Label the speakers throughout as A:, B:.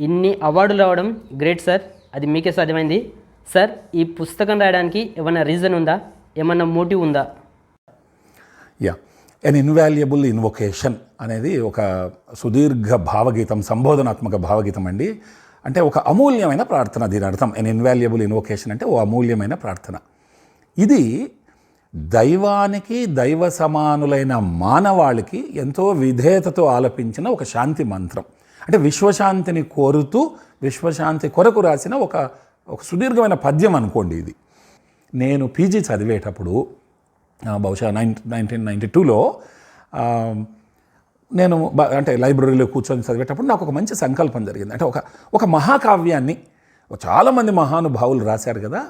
A: ఇన్ని అవార్డులు రావడం గ్రేట్ సార్. అది మీకే సాధ్యమైంది. సార్ ఈ పుస్తకం రాయడానికి ఏమైనా రీజన్ ఉందా? ఏమన్నా మోటివ్ ఉందా?
B: యా. ఎన్ ఇన్వాల్యుబుల్ ఇన్వొకేషన్ అనేది ఒక సుదీర్ఘ భావగీతం సంబోధనాత్మక భావగీతం అండి. అంటే ఒక అమూల్యమైన ప్రార్థన దీని అర్థం. ఎన్ ఇన్వాల్యుబుల్ ఇన్వొకేషన్ అంటే ఓ అమూల్యమైన ప్రార్థన. ఇది దైవానికి దైవ సమానులైన మానవాళికి ఎంతో విధేయతతో ఆలపించిన ఒక శాంతి మంత్రం. అంటే విశ్వశాంతిని కోరుతూ విశ్వశాంతి కొరకు రాసిన ఒక ఒక సుదీర్ఘమైన పద్యం అనుకోండి ఇది. నేను పీజీ చదివేటప్పుడు బహుశా నైన్ నైన్టీన్ నైంటీ టూలో నేను అంటే లైబ్రరీలో కూర్చొని చదివేటప్పుడు నాకు ఒక మంచి సంకల్పం జరిగింది. అంటే ఒక ఒక మహాకావ్యాన్ని చాలామంది మహానుభావులు రాశారు కదా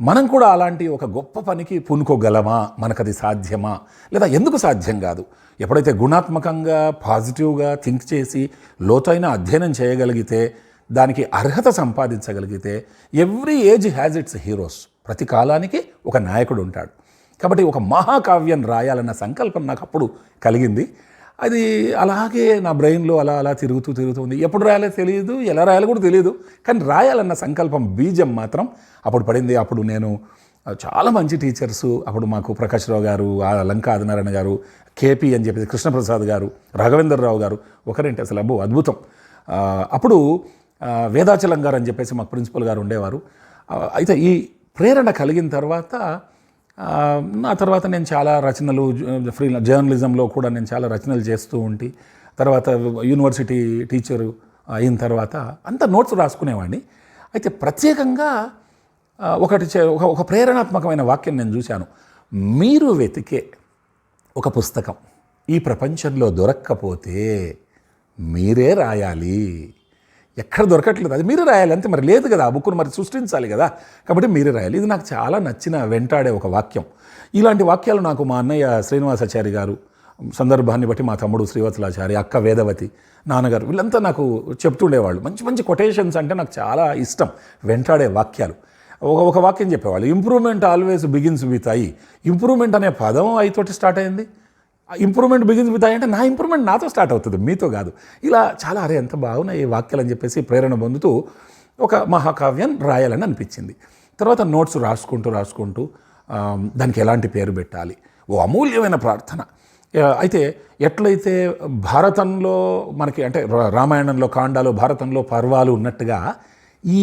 B: మనం కూడా అలాంటి ఒక గొప్ప పనికి పూనుకోగలమా? మనకది సాధ్యమా? లేదా ఎందుకు సాధ్యం కాదు? ఎప్పుడైతే గుణాత్మకంగా పాజిటివ్గా థింక్ చేసి లోతైన అధ్యయనం చేయగలిగితే దానికి అర్హత సంపాదించగలిగితే every age has its heroes. ప్రతి కాలానికి ఒక నాయకుడు ఉంటాడు. కాబట్టి ఒక మహాకావ్యం రాయాలన్న సంకల్పం నాకు అప్పుడు కలిగింది. అది అలాగే నా బ్రెయిన్లో అలా అలా తిరుగుతూ తిరుగుతుంది ఎప్పుడు రాయాలో తెలియదు ఎలా రాయాలో కూడా తెలియదు కానీ రాయాలన్న సంకల్పం బీజం మాత్రం అప్పుడు పడింది. అప్పుడు నేను చాలా మంచి టీచర్స్. అప్పుడు మాకు ప్రకాష్ రావు గారు ఆ లంకా ఆదినారాయణ గారు కేపీ అని చెప్పేసి కృష్ణప్రసాద్ గారు రాఘవేంద్రరావు గారు ఒకరేంటి అసలు అబ్బో అద్భుతం. అప్పుడు వేదాచలం గారు అని చెప్పేసి మాకు ప్రిన్సిపల్ గారు ఉండేవారు. అయితే ఈ ప్రేరణ కలిగిన తర్వాత ఆ, తర్వాత నేను చాలా రచనలు ఫ్రీ జర్నలిజంలో కూడా నేను చాలా రచనలు చేస్తూ ఉండి తర్వాత యూనివర్సిటీ టీచరు అయిన తర్వాత అంత నోట్స్ రాసుకునేవాడిని. అయితే ప్రత్యేకంగా ఒకటి చే- ఒక ఒక ప్రేరణాత్మకమైన వాక్యం నేను చూశాను. మీరు వెతికే ఒక పుస్తకం ఈ ప్రపంచంలో దొరక్కపోతే మీరే రాయాలి. ఎక్కడ దొరకట్లేదు. అది మీరే రాయాలి. అంతే మరి లేదు కదా. ఆ బుక్ను మరి సృష్టించాలి కదా. కాబట్టి మీరే రాయాలి. ఇది నాకు చాలా నచ్చిన వెంటాడే ఒక వాక్యం. ఇలాంటి వాక్యాలు నాకు మా అన్నయ్య శ్రీనివాసాచారి గారు సందర్భాన్ని బట్టి మా తమ్ముడు శ్రీవత్సలాచారి అక్క వేదవతి నాన్నగారు వీళ్ళంతా నాకు చెప్తుండేవాళ్ళు. మంచి మంచి కొటేషన్స్ అంటే నాకు చాలా ఇష్టం. వెంటాడే వాక్యాలు. ఒక ఒక వాక్యం చెప్పేవాళ్ళు. Improvement always begins with I improvement అనే పదం ఐతోటి స్టార్ట్ అయింది. ఇంప్రూవ్మెంట్ బిగిన్స్ విత్ ఐ అంటే నా ఇంప్రూవ్మెంట్ నాతో స్టార్ట్ అవుతుంది మీతో కాదు. ఇలా చాలా అరే ఎంత బాగున్నాయి ఈ వాక్యాలు అని చెప్పేసి ప్రేరణ పొందుతూ ఒక మహాకావ్యం రాయాలని అనిపించింది. తర్వాత నోట్స్ రాసుకుంటూ రాసుకుంటూ దానికి ఎలాంటి పేరు పెట్టాలి? ఓ అమూల్యమైన ప్రార్థన. అయితే ఎట్లయితే భారతంలో మనకి అంటే రామాయణంలో కాండాలు భారతంలో పర్వాలు ఉన్నట్టుగా ఈ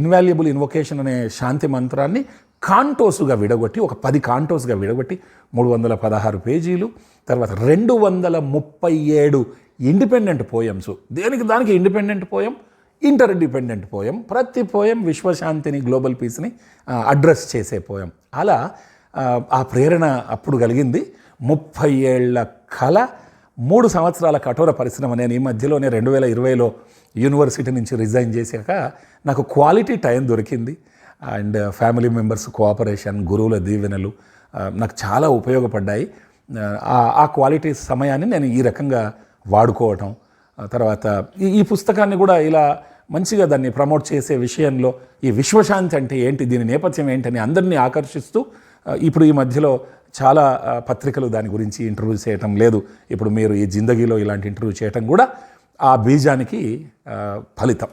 B: ఇన్వాల్యుబుల్ ఇన్వొకేషన్ అనే శాంతి మంత్రాన్ని కాంటోసుగా విడగొట్టి ఒక పది కాంటోస్గా విడగొట్టి మూడు వందల పదహారు పేజీలు తర్వాత రెండు వందల ముప్పై ఏడు ఇండిపెండెంట్ పోయమ్స్. దేనికి దానికి ఇండిపెండెంట్ పోయం? Interdependent poem. ప్రతి పోయం విశ్వశాంతిని గ్లోబల్ పీస్ని అడ్రస్ చేసే పోయం. అలా ఆ, ఆ ప్రేరణ అప్పుడు కలిగింది. ముప్పై ఏళ్ళ కళ మూడు సంవత్సరాల కఠోర పరిశ్రమ నేను ఈ మధ్యలోనే రెండు వేల ఇరవైలో యూనివర్సిటీ నుంచి రిజైన్ చేశాక నాకు క్వాలిటీ టైం దొరికింది. అండ్ ఫ్యామిలీ మెంబర్స్ కోఆపరేషన్ గురువుల దీవెనలు నాకు చాలా ఉపయోగపడ్డాయి. ఆ ఆ క్వాలిటీ సమయాన్ని నేను ఈ రకంగా వాడుకోవటం తర్వాత ఈ పుస్తకాన్ని కూడా ఇలా మంచిగా దాన్ని ప్రమోట్ చేసే విషయంలో ఈ విశ్వశాంతి అంటే ఏంటి దీని నేపథ్యం ఏంటని అందరినీ ఆకర్షిస్తూ ఇప్పుడు ఈ మధ్యలో చాలా పత్రికలు దాని గురించి ఇంటర్వ్యూ చేయటం లేదు. ఇప్పుడు మీరు ఈ జిందగీలో ఇలాంటి ఇంటర్వ్యూ చేయటం కూడా ఆ బీజానికి ఫలితం.